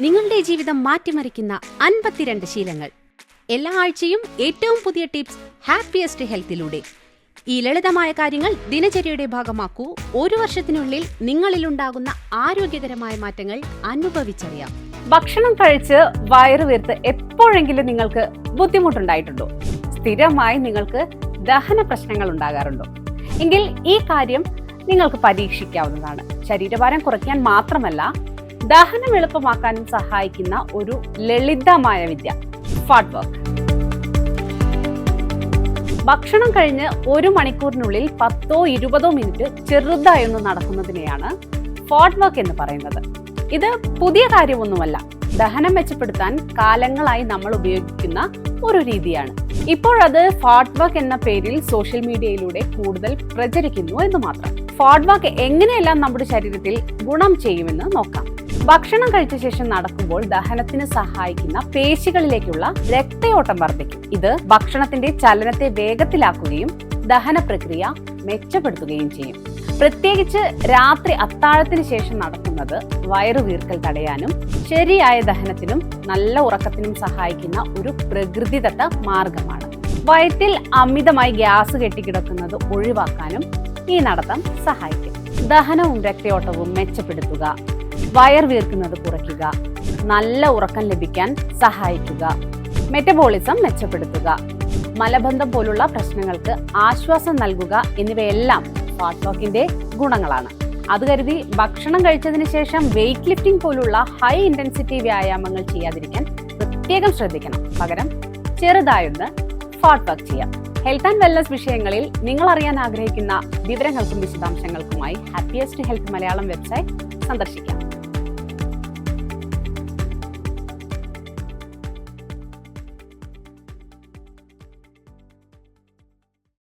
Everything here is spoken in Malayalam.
നിങ്ങളുടെ ജീവിതം മാറ്റിമറിക്കുന്ന അൻപത്തിരണ്ട് ശീലങ്ങൾ. എല്ലാ ആഴ്ചയും ഏറ്റവും പുതിയ ടിപ്സ് ഹാപ്പിയസ്റ്റ് ഹെൽത്തിലൂടെ. ഈ ലളിതമായ കാര്യങ്ങൾ ദിനചര്യയുടെ ഭാഗമാക്കൂ. ഒരു വർഷത്തിനുള്ളിൽ നിങ്ങളിൽ ഉണ്ടാകുന്ന ആരോഗ്യകരമായ മാറ്റങ്ങൾ അനുഭവിച്ചറിയാം. ഭക്ഷണം കഴിച്ച് വയറു വീർത്ത് എപ്പോഴെങ്കിലും നിങ്ങൾക്ക് ബുദ്ധിമുട്ടുണ്ടായിട്ടുണ്ടോ? സ്ഥിരമായി നിങ്ങൾക്ക് ദഹന പ്രശ്നങ്ങൾ ഉണ്ടാകാറുണ്ടോ? എങ്കിൽ ഈ കാര്യം നിങ്ങൾക്ക് പരീക്ഷിക്കാവുന്നതാണ്. ശരീരഭാരം കുറയ്ക്കാൻ മാത്രമല്ല ദഹനം എളുപ്പമാക്കാനും സഹായിക്കുന്ന ഒരു ലളിതമായ വിദ്യ ഫാട്ട് വർക്ക് ഭക്ഷണം കഴിഞ്ഞ് ഒരു മണിക്കൂറിനുള്ളിൽ പത്തോ ഇരുപതോ മിനിറ്റ് ചെറുതായി ഒന്ന് നടക്കുന്നതിനെയാണ് ഫാട്ട് വർക്ക് എന്ന് പറയുന്നത്. ഇത് പുതിയ കാര്യമൊന്നുമല്ല. ദഹനം മെച്ചപ്പെടുത്താൻ കാലങ്ങളായി നമ്മൾ ഉപയോഗിക്കുന്ന ഒരു രീതിയാണ്. ഇപ്പോഴത് ഫാട്ട് വർക്ക് എന്ന പേരിൽ സോഷ്യൽ മീഡിയയിലൂടെ കൂടുതൽ പ്രചരിക്കുന്നു എന്ന് മാത്രം. ഫാട്ട് വർക്ക് എങ്ങനെയെല്ലാം നമ്മുടെ ശരീരത്തിൽ ഗുണം ചെയ്യുമെന്ന് നോക്കാം. ഭക്ഷണം കഴിച്ച ശേഷം നടക്കുമ്പോൾ ദഹനത്തിന് സഹായിക്കുന്ന പേശികളിലേക്കുള്ള രക്തയോട്ടം വർദ്ധിക്കും. ഇത് ഭക്ഷണത്തിന്റെ ചലനത്തെ വേഗത്തിലാക്കുകയും ദഹന പ്രക്രിയ മെച്ചപ്പെടുത്തുകയും ചെയ്യും. പ്രത്യേകിച്ച് രാത്രി അത്താഴത്തിന് ശേഷം നടക്കുന്നത് വയറു വീർക്കൽ തടയാനും ശരിയായ ദഹനത്തിനും നല്ല ഉറക്കത്തിനും സഹായിക്കുന്ന ഒരു പ്രകൃതിദത്ത മാർഗമാണ്. വയറ്റിൽ അമിതമായി ഗ്യാസ് കെട്ടിക്കിടക്കുന്നത് ഒഴിവാക്കാനും ഈ നടത്തം സഹായിക്കും. ദഹനവും രക്തയോട്ടവും മെച്ചപ്പെടുത്തുക വയർ വീർക്കുന്നത് കുറയ്ക്കുക. നല്ല ഉറക്കം ലഭിക്കാൻ സഹായിക്കുക. മെറ്റബോളിസം മെച്ചപ്പെടുത്തുക. മലബന്ധം പോലുള്ള പ്രശ്നങ്ങൾക്ക് ആശ്വാസം നൽകുക എന്നിവയെല്ലാം ഫാസ്റ്റ് വാക്കിന്റെ ഗുണങ്ങളാണ്. അത് കരുതി ഭക്ഷണം കഴിച്ചതിന് ശേഷം വെയിറ്റ് ലിഫ്റ്റിംഗ് പോലുള്ള ഹൈ ഇന്റൻസിറ്റി വ്യായാമങ്ങൾ ചെയ്യാതിരിക്കാൻ പ്രത്യേകം ശ്രദ്ധിക്കണം. പകരം ചെറുതായൊന്ന് ഫാട്ട് വർക്ക് ചെയ്യാം. ഹെൽത്ത് ആൻഡ് വെൽനസ് വിഷയങ്ങളിൽ നിങ്ങൾ അറിയാൻ ആഗ്രഹിക്കുന്ന വിവരങ്ങൾക്കും വിശദാംശങ്ങൾക്കുമായി ഹാപ്പിയസ്റ്റ് ഹെൽത്ത് മലയാളം വെബ്സൈറ്റ് സന്ദർശിക്കാം.